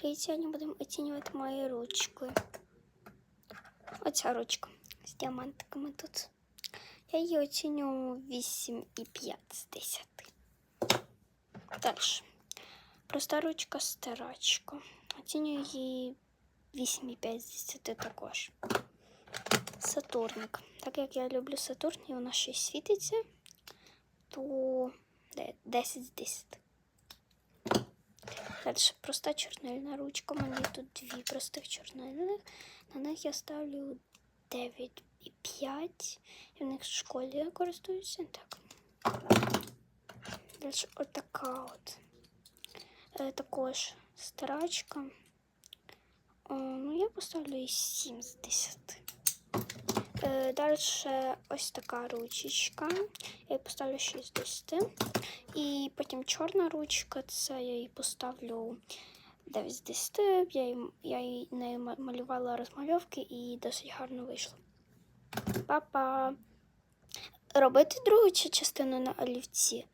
Привіт, сьогодні будемо оцінювати мої ручки. Оця ручка з діамантиками тут. Я її оцінюю 8,5 з 10. Далі. Проста ручка стирачка. Оцінюю її 8,5 з 10 також. Сатурник. Так як я люблю Сатурн і вона ще світиться, то 10 з 10. Далі проста чорнильна ручка. У мене тут дві простих чорнильних. На них я ставлю 9,5. І в них в школі користуюся. Так. Далі отака от. Е, також старачка. О, ну, я поставлю їй 7 з 10. Далі ось така ручечка. Я її поставлю 6 10. І потім чорна ручка, це я її поставлю 9 з 10. Я, її, я її нею малювала розмальовки і досить гарно вийшло. Па-па! Робити другу частину на олівці.